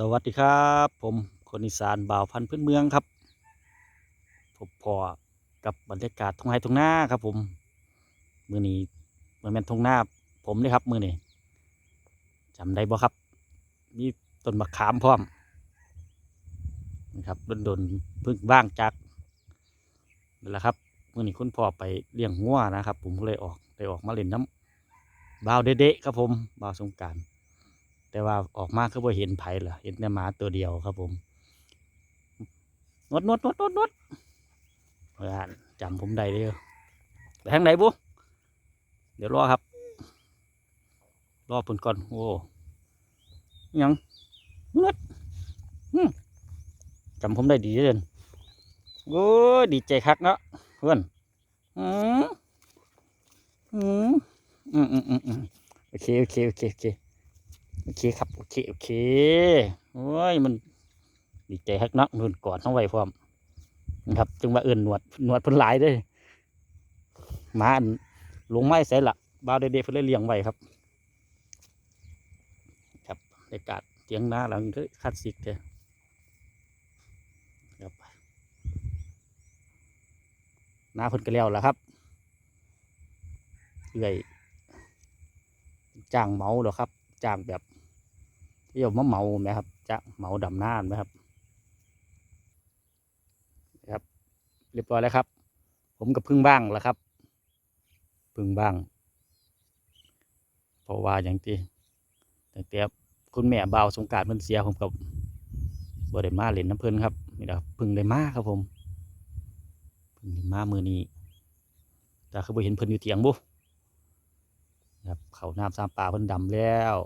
สวัสดีครับ ผมคนอีสานบ่าวพันธุ์พื้นเมืองครับพบพอกับบรรยากาศทงไร่ทุ่งนาครับ ผมมือนี้มันเป็นทุ่งนาผมเลยครับ มือนี้จำได้บ่ครับ มีต้นมะขามพร้อมนะครับโดนๆเพิ่งว่างจากนั่นแหละครับมือนี้คุณพ่อไปเลี้ยงงัวนะครับ ผมก็เลยออกได้ออกมาเล่นน้ำบ่าวเด็ๆครับผมบ่าวสงการ แต่ว่าออกมาคือบ่เห็นไผ่ล่ะ เห็นแต่หมาตัวเดียวครับผมนวดนวดนวดนวดนวดเพื่อนจำผมได้เลยไปทางไหนบุเดี๋ยวรอครับ รอเพิ่นก่อนโอ้ยังนวดจำผมได้ดีเด่นโอ้ยดีใจคักเนาะเพื่อนอืมอืมอืมอืมอืมอืมโอเคโอเคโอเคโอเค โอเคครับ โอเค โอเค โอ้ย มันดีใจฮักนักนุ่นกอดน้องไว้พร้อมนะครับ จึงว่าเอื่นหนวดหนวดเพิ่นหลายเด้มาอันลงไม้ใส่ละบ้าวเด็กๆเพิ่นเลยเลี้ยงไว้ครับ ครับบรรยากาศเตียงหน้าหลังก็คลาสสิกเด้ครับหน้าเพิ่นก็แล้วละครับเอื่อยจ้างเมาเหรอครับจ้างแบบ เที่ยวมาเมาไหมครับ จะเมาดำน้ำไหมครับครับ เรียบร้อยแล้วครับ ผมกับพึ่งบ้างแล้วครับ พึ่งบ้าง เพราะว่าอย่างที่ตั้งแต่คุณแม่เบาสงการเพิ่นเสียผมกับบ่ได้มาเล่นน้ำเพิ่นครับนี่แหละครับพึ่งได้มาครับผมพึ่งได้มามือนี้แต่คือบ่เห็นเพิ่นอยู่เถียงบุครับเขาน้ำสามปลาเพิ่นดำแล้ว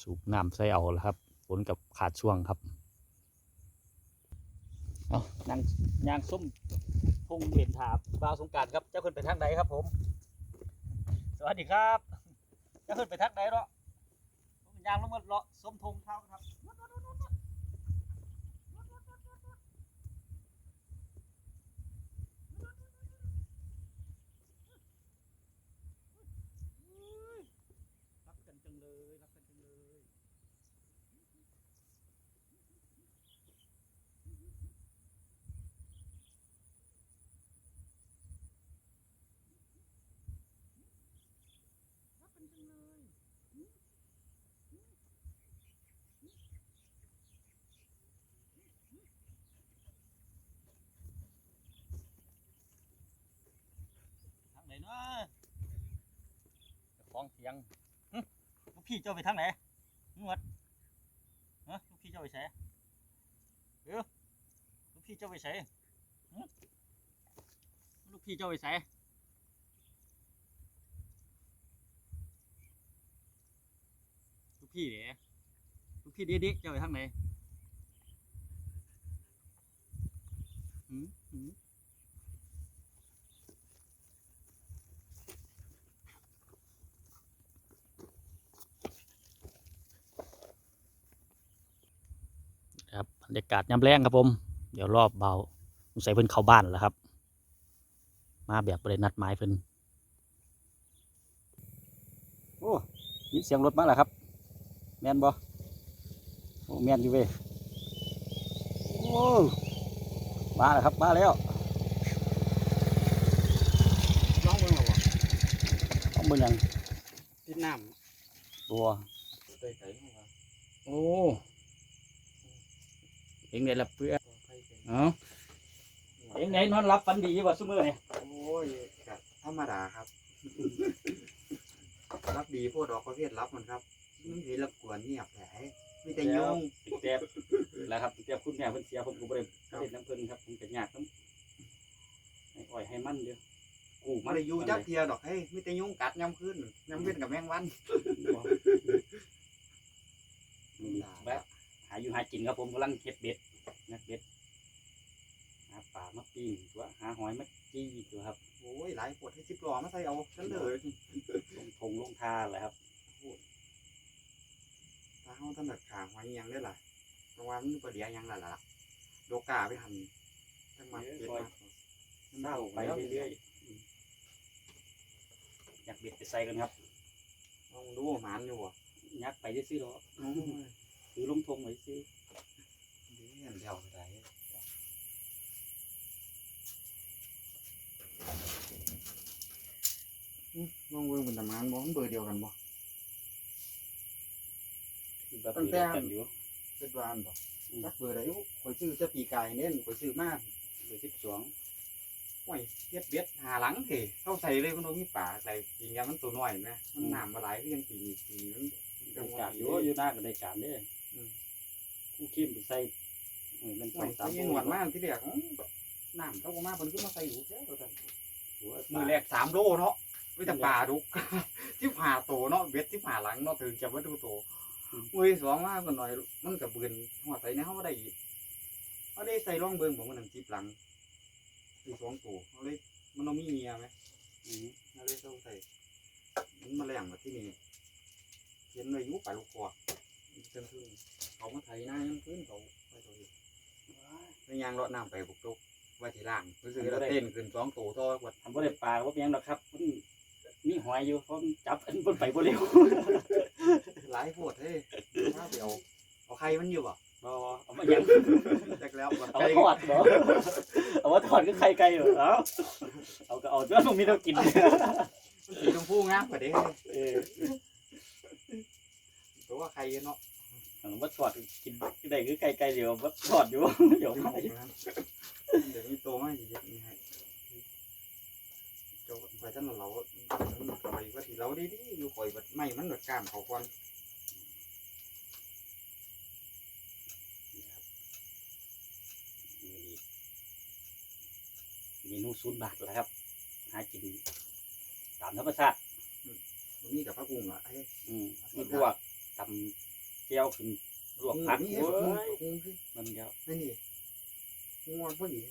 สูบน้ำใส่เอาแล้วครับฝนกับขาดช่วงครับเอานั่งยางส้มพงเห็นถาบ่าวสงการครับ เจ้าขึ้นไปทางใดครับผม สวัสดีครับ เจ้าขึ้นไปทางใดเนาะยางลงมาเลาะส้มพงเท้าครับ รักกันจังเลย รักกันจังเลย รักกันจังเลยทางไหนเนาะเจ้าของเถียง ลูกพี่เจ้าไปทางไหนนวดฮะลูกพี่เจ้าไปใส่เดี๋ยวลูกพี่เจ้าไปใส่หึลูกพี่เจ้าไปใส่ลูกพี่เดี๋ยลูกพี่เด็กๆเจ้าไปทางไหนหืมหืมค รับบรรยากาศยามแรงครับผม เดี๋ยวรอบเบาสงสัยเพิ่นเข้าบ้านแล้วครับ มาแบบบรินัดหมายเพิ่นโอ้ยินเสียงรถมาแล้วครับ แม่นบ่โอ้แม่นอยู่เว้ยโอ้มาแล้วครับมาแล้วน้องเมืองหรอวะต้องเบิ่งหยังติดน้ตัวำไปไก่ห้องวะโอ้ เองไงล่ะเพื่อนใครเป็นเอ้าเองไงนอนรับฝันดีบ่ซุมื้อนี่โอ้ยกัธรรมดาครับ รับดีพวกดอกประเภทรับมันครับไม่มีรบกวนเงียบแผลมีแต่ยุ่งติดแต้แล้วครับติดแต้คุณแม่เพิ่นเสียผมก็บ่ได้เล่นน้ำเพิ่นครับผมก็ยากน้ำให้อ้อยให้มันเด้อกูไมาได้อยู่จักเทียดอกเฮ้ยมีแต่ยุ่งกัดย้ำขึ้นย้ำขึ้นกับแมงวันอืมแวะ หาอยู่หากินครับผมกำลังเก็บเบ็ดนักเบ็ดหาปลามาปิ้งตัวหาหอยมาจี้ตัวครับโอ้ยหลายปวดให้สิบล้อมาใส่เอาฉันเลยลงทงลงท่าเลยครับถ้าเขาถนัดขาหอยยังได้ล่ะตรงวันมันประเดี๋ยวยังล่ะล่ะโดกาไปหันทั้งมันเก็บมาเศร้าไปเรื่อยๆอืมอยากเบ็ดไปใส่กันครับลองดูหมานอยู่อะอยักไปซื้อๆหรอกโอ้ย ถือลงทงไว้ซื้อเดี๋ยวเดี๋ยวอะไรมองเบิ่งเป็นตำนานบ่มันเบอร์เดียวกันบ่แบบตั้งนี้แต่กันอยู่คิดว่าอันบ่จักเบอร์ใดอยู่ข่อยซื้อจะปีกายเน้นข่อยซื้อมาเบอร์สิบสองโอ้ยเฮ็ดเบ็ดหาหลังเถเข้าใส่เลยมันบ่มีป่าใส่ปีงยามมันตัวน้อยแม่มันน้ำบ่หลายคือยังปีนี้ปีนี้มันจังการอยู่อยู่หน้ากันในการเด้อ อืมผู้เข้มไปใส่เออมันโอ้สอยงสามใส่หนวดมาที่แรกอื้อน้ำเขาบ่มาเพิ่นคือมาใส่หูแท้ว่าซั่นหัวมือแรกสามโลเนาะวิแต่ป่าดุก ที่ผ่าโตเนาะเบ็ดที่ผ่าหลังเนาะถึงจะว่าดูโตมือสองมากันหน่อย มันกับเบือนหัวใส่ในเขาบ่ได้อีกเขาได้ใส่ร่องเบิ่งผมมันหนังจีบหลังอีกสองตัวเขาเลยมันเอามีเมียไหม อืมเขาเลยต้องใส่มันมาแรงมาที่นี่เขียนเลยยุป่าลูกคอ เต็มพื้นเขามาไถหน้ายังพื้นเขาไปตัวอีกแล้วยางเลาะน้ำไปบุกตุกไว้ที่ล่างรู้สึกว่าเต้นขึ้นสองตัวต่อวัดทำบ่ได้ปลาว่าเพียงหรอกครับมันมีหอยอยู่เพราะมันจับอันบนไปบ่เร็วหลายโพดเฮ้ยข้าวเดียวเอาใครมันอยู่บ่บ่เอามาหยังแตกแล้วบ่เอาไก่มาทอดบ่เอามาทอดก็ไข่ไก่เหรอเอาเอาก็เอาจนมันมีเท่ากินมันสีชมพูงามกว่าเด้ เออตั วว่าใครเนาะเอามาทอดกินได้คือไก่ไก่เดียวมาทอดอยู่เดี๋ยวเดี๋ยวมาเดี๋ยวมีโตมาสิเฮ็ดนี่ให้เจ้าไปท่านเราไปว่าที่เราดีๆอยู่ข่อยบัดไม่มันบัดกล้ามเขาก่อนเมนูศูนย์บาทแล้วครับ หากินตามธรรมชาติบ่มีกับพระกุ้งอะเอ้ยอืมมีพวกตำเจียวขึ้นลวกผักนี่โอ้เอ้ยพระกุ้งพระยกุ้งคือมันเดียวนี่นี่งัวพอดี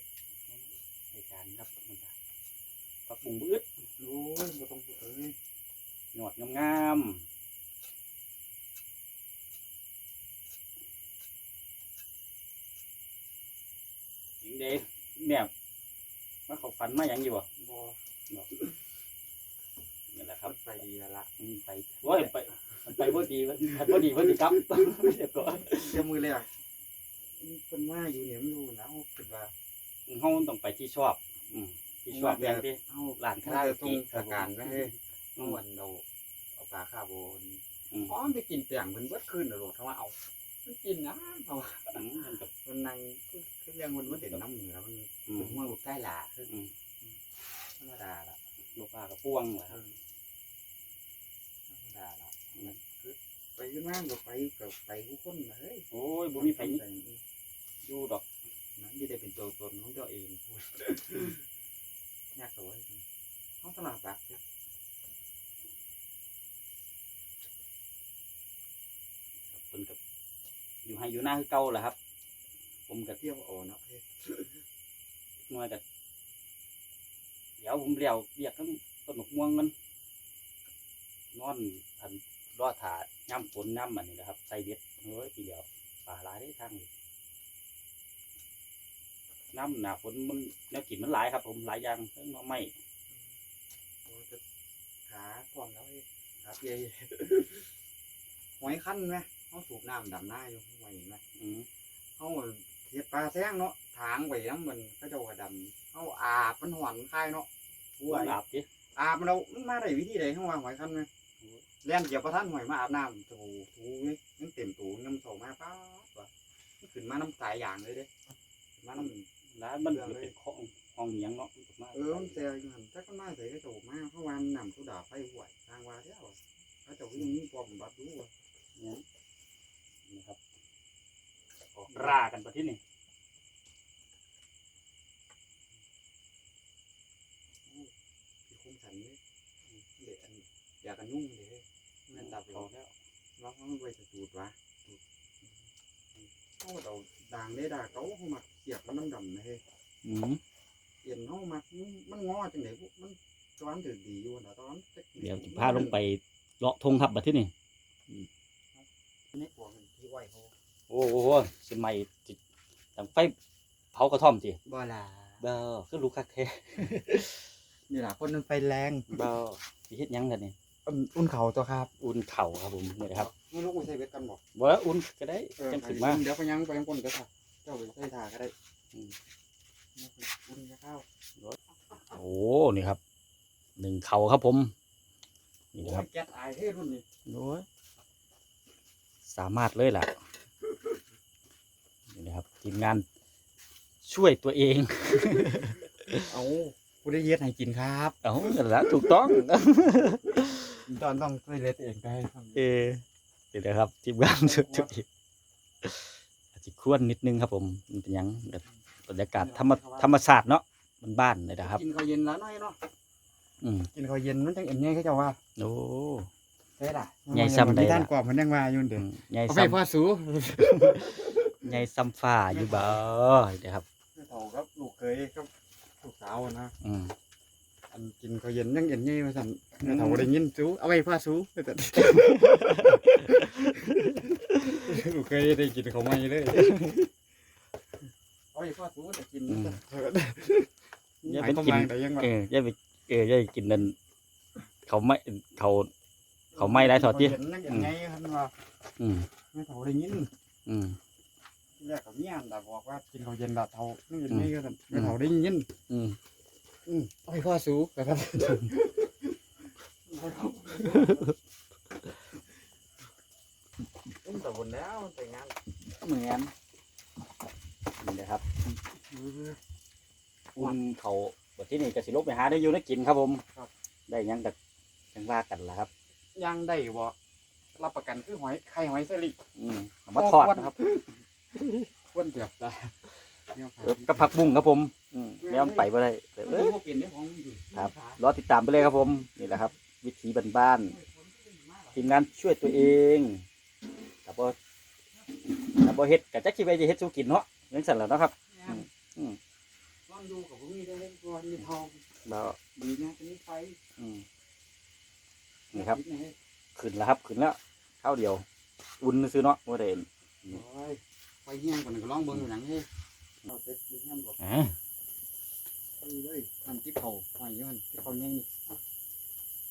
ในการครับมันก็ผักบุ้งบื้ดโอ้ยบ่ต้องพูดเอ้ยหนวดงามๆยิงเด้เนี่ยว่าเขาฝันมาอย่างอยู่อะบ่นี่แหละคครัรับบไปดีแล้วล่ะอืมไปโอ้ยไป มันไปบ่ดีมันบ่ดีบ่ดีครับเดี๋ยวก่อนเดี๋ยวมือแรกเป็นว่าอยู่เนี่ยมันอยู่แล้วคิดว่าเฮาต้องไปที่ชอบ อืมที่ชอบอย่างที่เอาร้านคาถ้าราโอจะตรงเกะสการก็ให้อืเมื่อมวันเราเอาปลาคาโบนอืมอ๋อมันไปกินเปียงเพิ่นเบิดคืนน่ะโลดเขาว่าเอามันกินนะเอาอืมมันก็มันนั่งคือคือยังมันบ่เห็นน้ำเหนือมันอืเป็มนหัวลูกใต้หล่าคืออืมธรรมดาล่ะลูกปลากระป้วงแหละครับธรรมดาล่ะคือ ไปขึ้นมาบ่ไปกับไปผู้คนน่ะเฮ้ยโอ้ยบ่มีไผใส่อยู่ดอกนั้นที่ได้เป็นตัวตนของตัวเองยากตัวไว้ห้องตลาดบักเนี่ยเพิ่นก็อยู่ให้อยู่หน้าคือเก่าแหละครับ ผมก็เที่ยวโอเนาะเฮ้ยน้อยก็เดี๋ยวผมเลี้ยวเรียกทั้งต้นมะม่วงมันนอนอัน รอถาย่ำฝนย่ำอันนี้นะครับใส่เบ็ดเฮ้ยทีเดียวปลาหลายได้ทางนี้น้ำหนาฝนมันแนวกินมันหลายครับ ผมหลายอย่างเพิ่งมาไม่โอ้จะขาพร้อมแล้วเฮ้ยขาเปียหอยคันไหมเขาสูบน้ำดำหน้าอยู่หอยไหมอืมเขาเฮ็ดปลาแซงเนาะทางไว้น้ำมันก็เจ้ากระดำเขาอาบมันหอนคายเนาะหัวอาบดิอาบมันเรามันมาได้วิธีใดข้างว่าหอยคันไหม เลี้ยงเกี่ยวประทันหอยมาอาบน้ำถูถูนี่มันเต็มตูน้ำโสมาป้าดว่ะมันขึ้นมาน้ำสายอย่างเลยเด้ขึ้นมาน้ำร้านมันเป็นห้องห้องเหนียงเนาะมาเออมันแซวอยู่หันถ้าก็มาใส่ก็โจมาเพราะวันนำสุดาไฟหวยทางว่าเที่ยวเขาเจ้าก็ยังมีความบัดรู้ว่าเนี่ยนี่ครับออกรากันประเทศนี้พี่คงสันเนี่ยเด็กอัน อยากกันยุ่งเลยแม่นตับอเราอกแล้วเราเขาไปจะจูดวะจูดเขาเอาด่างได้ด่าเขาเขามาเกียบมันน้ำดำนะเฮ้ยอืมเอียนเขามามันงอจังไหนพวกมันตอนถือดีอยู่นะตอนเดี๋ยวจะพาลงไปเลาะทงครับประเทศนี้นี่ปวมันที่ไหวเขาโอ้โหเส้นใหม่จิตั้งไฟเผากระท่อมจีบ่ล่ะเบาคือลูกคักแท้นี่แหละคนมันไฟแรงเบาสิเฮ็ดหยังกันนี่ อุ่นอุ่นเขาตัวครับ อุ่นเข่าครับผมนี่นะครับไม่รู้กูใส่เบ็ดกันบอกบ่ว่าอุ่นก็ได้เออจังขึ้นมาเดี๋ยวไปยังไปยังคนก็ค่ะเจ้าไปใส่ถาก็ได้อืมอุ่นจะเข้าโอ้นี่ครับหนึ่งเข่าครับผมนี่โอ้นะครับยแก๊สอายเท่รุ่นนี้โอ้ยสามารถเลยล่ะนี่นะครับทีมงานช่วยตัวเอง เอา กูได้เย็ดให้กินครับเอานั่นแหละถูกต้อง ตอนต้องใส่เล็ดเองได้ครับเออเดี๋ยวนะครับทีมงานช่วยตัวเองอาจจะครวนนิดนึงครับ ผมมันเป็นหยังแบบบรรยากาศธรรมธรรมศาสตร์เนาะมันบ้านเลยนะครับ กินข้าวเย็นแล้วน้อยเนาะอืมกินข้าวเย็นมันจังเอ็นไงเขาเจะว่าโอ้ ใช่ล่ะใหญ่ซ้ำใดล่ะ ด้านกว่ามันยังว่าอยู่อืเด้อมใหญ่เอาไปซ้พ่อสูำใหญ่ซ้ำฟ้าอยู่บ่เดี๋ยวครับเฒ่าครับลูกเคยครับลูก สาวนะอืมอันกินข้าวเย็นยังเอ็นไงมาสั่นเฒ่าได้ยินสูเอาไปพ่อสูแต่ลูกเคยได้กินข้าวไม่เลยเอาไปพ่อสูแต่กินอย่าหไปมายความกินว่าแต่ยังว่าเอออย่าไปเอออย่าไปกินนั่นเขาไม่เขา เขาไม่ได้ถอดดิข้าวเย็นยังเอ็นไงครับว่าอืม ไม่เฒ่าได้ยิน อืม แรกกับเมียแต่บอกว่ากินข้าวเย็นละเท่านี่เย็นนี่ก็สั่นไม่เท่าได้ยินอืมอืมเอาไปพ่อสูแต่ครับต้องแต่บนแล้วแต่งงานเหมือนนี่นะครับ อุ่นเขาบทที่นี่จะสิลบไปหาได้อยู่ได้กินครับผมได้หยังกับยังว่ากันละครับ ย่างได้บ่รับประกันคือหอยไข่หอยสลิดอืมเอามาทอดนะครับ ก้นเดือบตาเออกับผักบุ้งครับผมอืมแล้วมันไปบ่ได้แต่เอเอ้ย เปลี่ยนได้ของอยู่ครับรอติดตามไปเลยครับผม นี่แหละครับ วิถีบ้านๆทีมงานช่วยตัวเองแต่พอแต่พอเฮ็ดกับจักคิดไปจะเฮ็ดสูกินเนาะยังสั่นแล้วนาะครับอืมลองดูกับพวกนี้ได้เล่นก่อนมีทองแล้วดีนะจะมีไฟอืมนี่ครับ ขึ้นแล้วครับ ขึ้นแล้วข้าวเดียว อุ่นซื้อเนาะว่าเด่นโอ้ย ไฟเงี้ยงก่อนก็ลองเบิ่งอยู่หนังเฮ้เอาเสร็จเงี้ยงก่อนอ่านี่เลยมันที่เขาหอยมันที่เขาเนี่ยนี่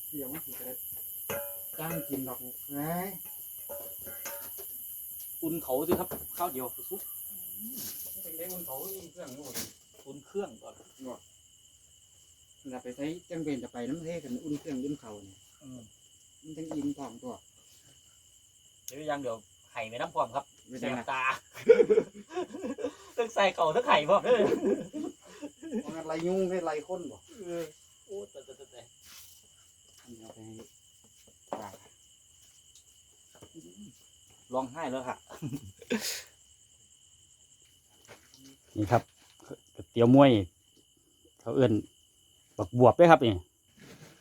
เดี๋ยวมันสิจะได้จ้างกินดอกเฮ้ยอุ่นเขาสิครับข้าวเดียวซุปเป็นเด็กมันเขายิ่งเครื่องนู่นอุ่นเครื่องก่อนเราไปใช้จังเป็นจะไปน้ำเทกันอุ่นเครื่องอุ่นเขาเนี่ยมันจังอินทองตัวเดี๋ยวยังเดี๋ยวไข่ไม่น้ำพร้อมครับ ไม่แสได้บนะตาต้องใส่เก่าทั้งไข่พร้อมเด้อมันไรยุ่งให้ไรคนบ่เออโอ้แต่แต่แต่อันนี้เอาไปให้ปลาร้องไห้แล้วค่ะนี่ครับก๋วยเตี๋ยวมวย เขาเอื้อนบักบวบด้วยครับนี่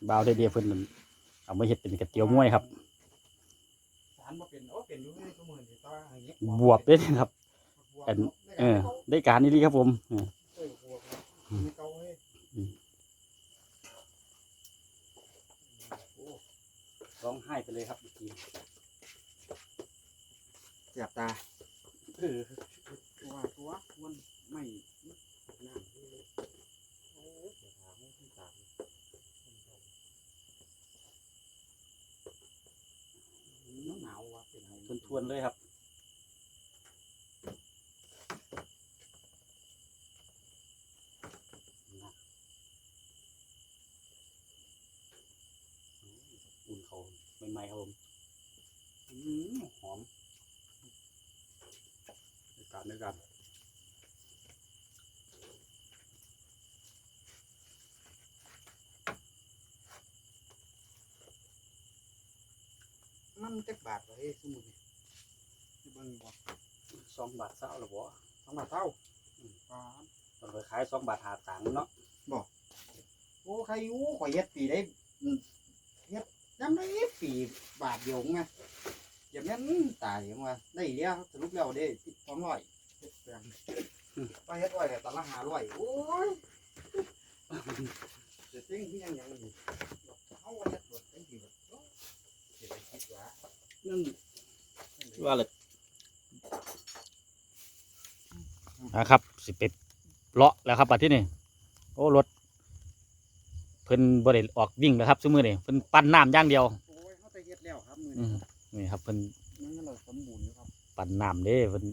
บาวเดียเพิ่นนั่นเอามาเฮ็ดเป็นก๋วยเตี๋ยวมวยครับ สารบ่เป็นโอ้ เป็นอยู่ให้ทุกมื้อนี่ต่อให้เงี้ยบวบด้วยนะครับเป็นเออ ได้การนี่ดีครับผมเออเอ้ยบวบไม่เก่าเฮ้ยร้องไห้ไปเลยครับเมื่อกี้เสียบตาเออตัวตัวมันไม่น่าเลยโอ้ยเสียทางไม่ขึ้นตามหนาวว่ะเป็นไง ทวนๆเลยครับอุ่นเขาใหม่ๆครับผมอืมหอมในการในการมันจักบาทวะเฮ้ยสมุน นี่เบิ่งบ่สองบาทเศร้าหรอบ่สองบาทเท่าอืมปานมันไปขายสองบาทหาตังค์เนาะโอ้ใครอยู่ข่อยเฮ็ดปีได้อืมเฮ็ดจำได้ปีบาทเดียวไงอย่างนั้นตายยังว่าได้เดียวสรุปแล้วได้สองร้อยเฮ็ดแปลงไปเฮ็ดไว้แต่ตอนละห้าร้อยโอ้ยจะซิ่งที่ยังยังนี่เขาว่าเฮ็ดรถจังซี่แบบโอ้ยสิไปคิดว่านั่น ว่าเลย นะครับสิเป็ดเลาะแล้วครับบัดที่นี่โอ้รถเพิ่นบ่ได้ออกวิ่งแล้วครับซุมื้อนี้เพิ่นปั้นน้ำอย่างเดียวโอ้ยเขาจะเฮ็ดแล้วครับมืออืนี้มนี่ครับเพิ่นมันเราสมบูรณ์อยู่ครับปั้นน้ำเด้เพิ่น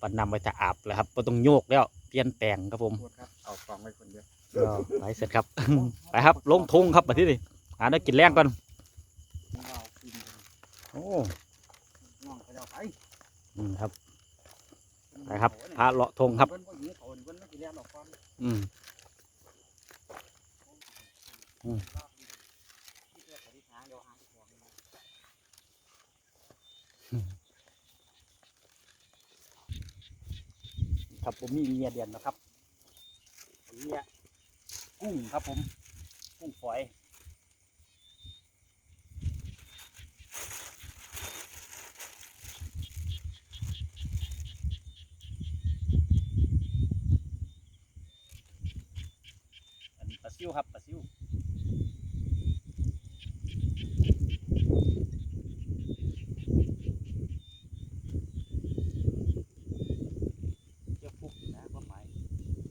ปั้นน้ำไว้จะอาบแล้วครับบ่ต้องโยกแล้วเปลี่ยนแปลงครับผมโทษครับเอากล่องไว้คนเดียวก็ไปเสร็จครับ ไปครับ ลงทงครับมาที่นี่หาได้กินแรงก่อนนี่เราขึ้นไปโอ้น้องไปเอาไป อืมครับไปครับพาเลาะทงครับ อืมอืมครับผมมีเมียเดียนนะครับเมียกุ้งครับผม กุ้งฝอยอันนี้ปลาซิวครับปลาซิวเจ้าฟุกนะความหมาย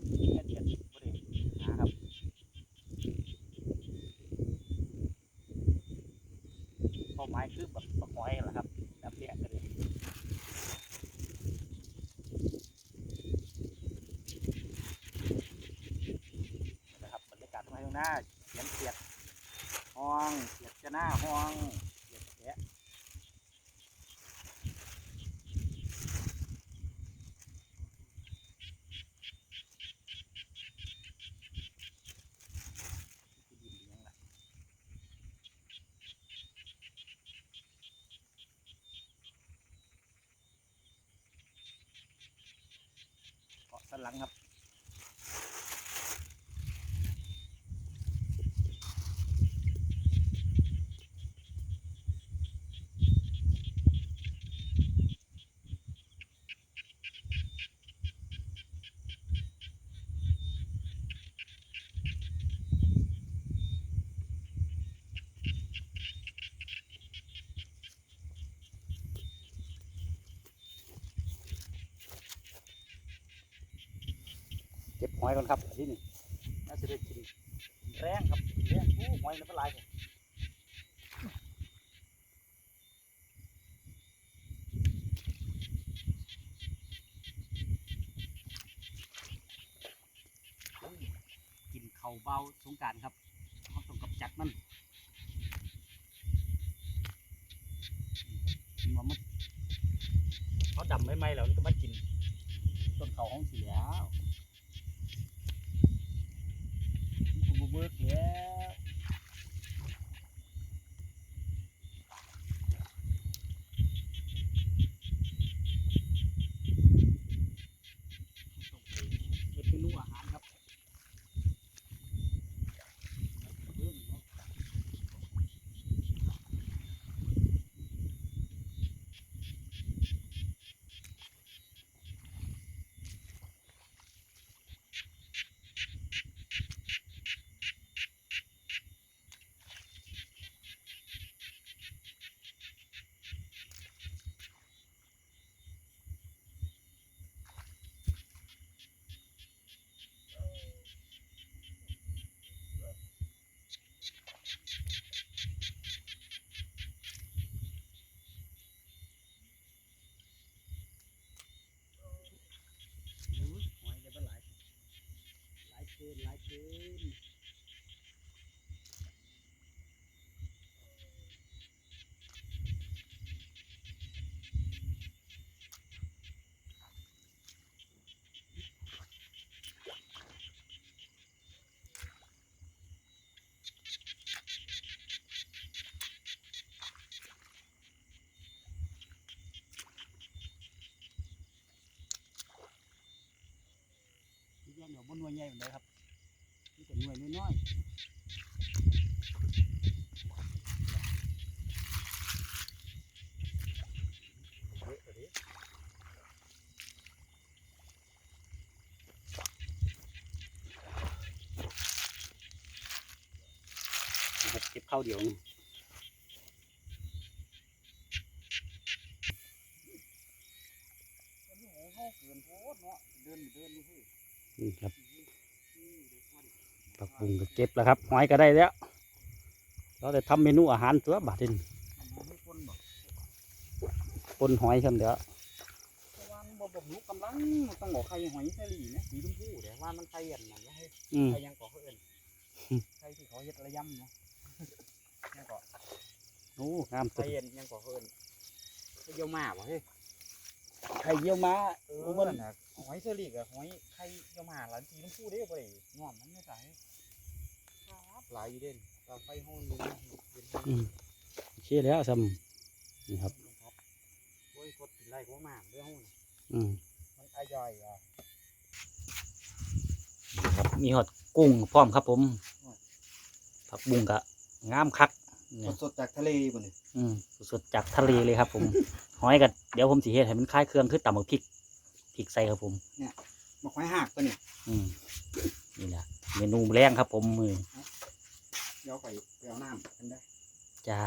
เมียเดียนบริหาครับ ความหมายคือแบบปลาหอยเหรอครับแบบเนี้ยก็เลยนะครับบรรยากาศตรงไหนตรงหน้าเสียงเสียดห้องเสียดจะหน้าห้องเสียดแกะ ที่ดินเลี้ยงล่ะเกาะ สันหลังครับ หอยก่อนครับที่นี่น่าจะได้กินแรงครับแรงโอ้หอยมันเป็นลายเลยกินเข่าวเบาสงกรารครับเขาต้องกับจัดมันมันมันเขาดำไม่ไหมแล้วมันก็มากินต้นเขาห้องเสียแล้วบู เบิกแล้วเป็นเมนูอาหารครับเริ่มเนาะ โอ้ยหอยได้เป็นหลาย หลายเกินหลายเกินที่แยกเดี๋ยวบนหน่วยใหญ่เหมือนเดิมครับ วยน้อยๆเฮ้ยเฮ้ยนะครับเก็บข้าวเดียวนี่วันนี้โหเฮาเกินโพดเนาะเดินเดินอยู่เฮ้ยนี่ครับนี่เด็กวัน ผักบุ้งก็เก็บแล้วครับหอยก็ได้แล้ว เราจะทำเมนูอาหารตัวบาดนี้ไม่คนบอกปนหอยกันเดี๋ยวเพราะว่ามันบ่บ่รู้กำลังมันต้องบอกไข่หอยเชอรี่นะสีชมพูแต่ว่ามันไข่อันนั้นนะให้อืมไข่ยังก่อเขาเอิ้นไข่ที่เขาเฮ็ดระยำเนาะยังก่อโอ้งามตัไข่วเอ็นยังก่อเขาเอิ้นไข่เยี่ยวมาบ่เฮ้ยไข่เยี่ยวม้าเออโอ้มัมันนน่ะหอยเชอรี่กับหอยไข่เยี่ยวมาหลานสีชมพูเด้บ่ได้งอมมันไม่ใส่ครับ หลายอยู่เด่นเราไฟห้องนึงเย็นอืมโอเคแล้วซ้ำนี่ครับโอ้ยกดกินไรก็มากเรื่องห้องอืมมันอร่อยอะนี่ครับมีหอดกุ้งพร้อมครับผมผักบุ้งกะงามคักเนี่ยสดจากทะเลบ่นี่อืมสดๆจากทะเลเลยครับ ผมหอยกับเดี๋ยวผมสีเฮ็ดให้มันคล้ายเครื่องคือตำบักพริกพริกใส่ครับผมมาควายหักตัวนี่อืมนี่แหละเมนูแรงครับผมมือ เดี๋ยวไปไปเอาน้ำกันได้จ้า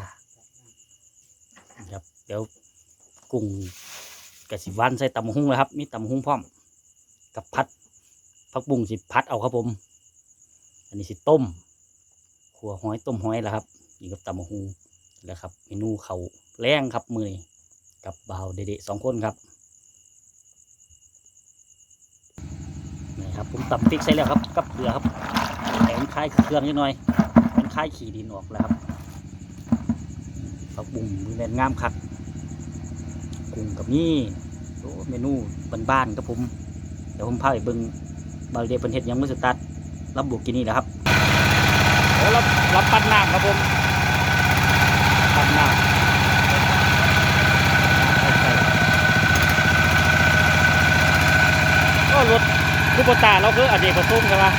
นี่ครับเดี๋ยวกุ้งกะสิวันใส่ตำบักหุ่งแล้วครับ มีตำบักหุ่งพร้อม กับพัดผักบุ้งสิพัดเอาครับผม อันนี้สิต้มขัวหอยต้มหอยแล้วครับนี่กับตำบักหุ่งแล้วครับเมนูเขาวแรงครับมือนี้กับบ่าวเด็ดๆสองคนครับนี่ครับผมตำพริกใส่แล้วครับกับเกลือครับแต่มันคล้ายเครื่องนิดหน่อยมัน คล้ายขี่ดินออกแล้วครับผักบุ้งมีแมนงามคักกุ้งกับนี่โอ้เมนูบ้านๆครับผม เดี๋ยวผมพาไปเบิ่งบาร์เดย์เป็นเห็ดยังไม่สตาร์ทรับบวกกินนี่แหละครับโอ้รับรับปั้นน้ำครับผมปั้นน้ำก็รถคูปตาเราคืออเนกประสงค์ใช่ปะ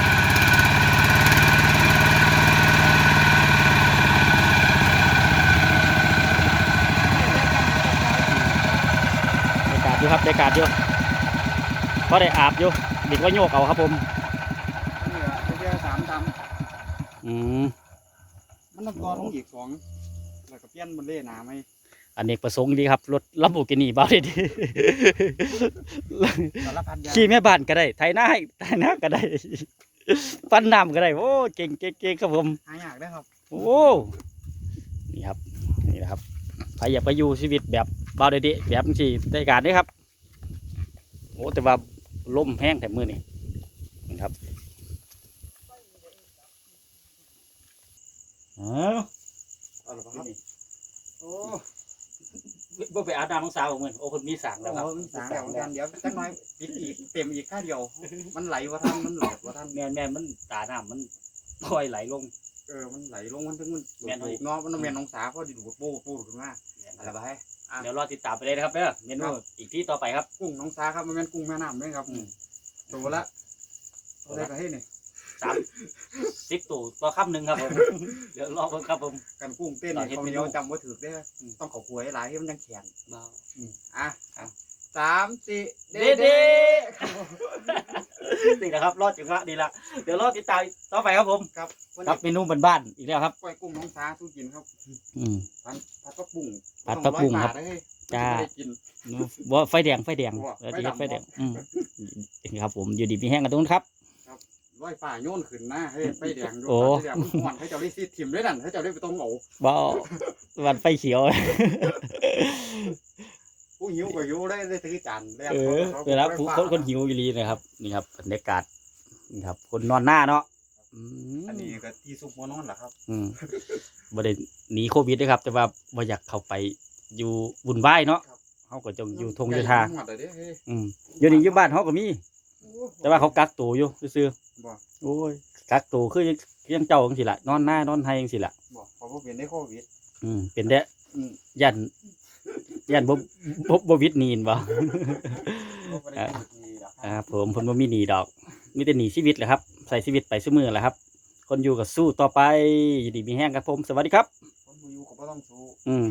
ด้การอยู่ครับได้การอยู่พอได้อาบอยู่เด็กว่าโยกเอาครับผมนี่ละเดี๋ยวสามตอืมำมันต้องกอลงอีกสองแล้วก็เปลี่ยนบนเล่หนาไหมอเนกประสงค์ดีครับรถลัมโบกินี่บ้าเลยดี สารพัดอยางขี่แม่บ้านก็ได้ไถนาให้ไถนาก็ได้ ปั้นน้ำก็ได้ โอ้เก่งเก่งเก่งครับผม หายากได้อครับ โอ้ นี่ครับ นี่นะครับใครอยากไปอยู่ชีวิตแบบเบาเด็ดๆแบบนี้ได้การนี้ครับโอ้แต่ว่าลมแห้งแต่มือนี่นี่ครับอ๋อเอาละครับโอ้บ่ไปอาบน้ำน้องสาวของมันโอ้คนมีสั่งแล้วครับโหมีสางแล้วเหมือนกันเดี๋ยวจักหน่อยปิดอีกเต็มอีกค่าเดียว มันไหลว่าท่านมันไหลว่าท่านแม่นแม่นมันตาน้ำมันปล่อยไหลลง เออมันไหลลงมันถึงมันแม่นดูดเนาะมันต้องแม่นองศาเพราะดิดูดปูปูขึ้นมาอะไร ไปเดี๋ยวรอติดตามไปเลยนะครับเด้อเมนูครับอีกที่ต่อไปครับ กุ้งน้องสาครับมันเป็นกุ้งแม่น้ำด้วยครับอืม ตัวละอะไรก็ให้นี่สามสิบตัวต่อคำหนึ่งครับผม เดี๋ยวรอเพิ่งครับผม กันกุ้งเต้นต่อนี่เฮ็ดเขาเมนูเดียวจำว่าถือได้อต้องเขาควยหลายให้มันยังแข็งเบาอะครับ สามสี่เด้เด้นี่นะครับ รอดจังหวะดีละเดี๋ยวรอติดตามต่อไปครับผม ครับวันครันี้บเมนูบ้านๆอีกแล้วครับกล้วยกุ้งน้องสาสู้กินครับอืมพันพัดปลาปุ้งผัดปลาปุ้งครับ ต้องอยบาทนะเฮ้ยจ้าไม่ได้กิน ว่าไฟแดงไฟแดงบ่เออไฟที่เฮ็ดดำไฟแดงบ่อืมนี่ครับ ผมอยู่ดีมีแห้งกันตรงนั้นครับ ร้อยฝ่าโยนขึ้นนะเฮ้ยไฟแดงดูโอ้ ไฟแดงมันห่อนให้เจ้าได้ซีดถิ่มด้วยนั่นให้เจ้าได้ไปตรงโหบ่วันไฟเขียว ผู้หิวก็หิวได้ได้ถือจานแล้วเออเวลาผู้คนคนหิวอยู่ลีนะครับ นี่ครับบรรยากาศนี่ครับ คนนอนหน้าเนาะอืมอันนี้ก็ที่ซุปหัวนอนแหละครับ อืมบ่ได้หนีโควิดนะครับ แต่ว่าบ่อยากเข้าไปอยู่วุ่นวายเนาะเฮาก็จงอยู่ทงอยู่ทาไก่มันหมดเลยเด้เฮ้ยอืมอยู่นี่อยู่บ้านเฮาก็มี แต่ว่าเขากักตัวอยู่ซื่อบ่ๆโอ้ยกักตัวคือยังยังเจ้าจังซี่ล่ะนอนหน้านอนไห้จังซี่ล่ะบอกเขาบ่เป็นได้โควิด อืมเป็นได้อืมยัน ยันบ่บ่บ่วิดหนีนบ่บ่ได้กินดีหรอกอ่าผมผมบ่มีหนีดอก มีแต่หนีชีวิตแหละครับ ใส่ชีวิตไปซุมื้อแหละครับ คนอยู่ก็สู้ต่อไปอยู่ดีมีแห้งครับผม สวัสดีครับ คนผู้อยู่ก็บ่ต้องสู้อืม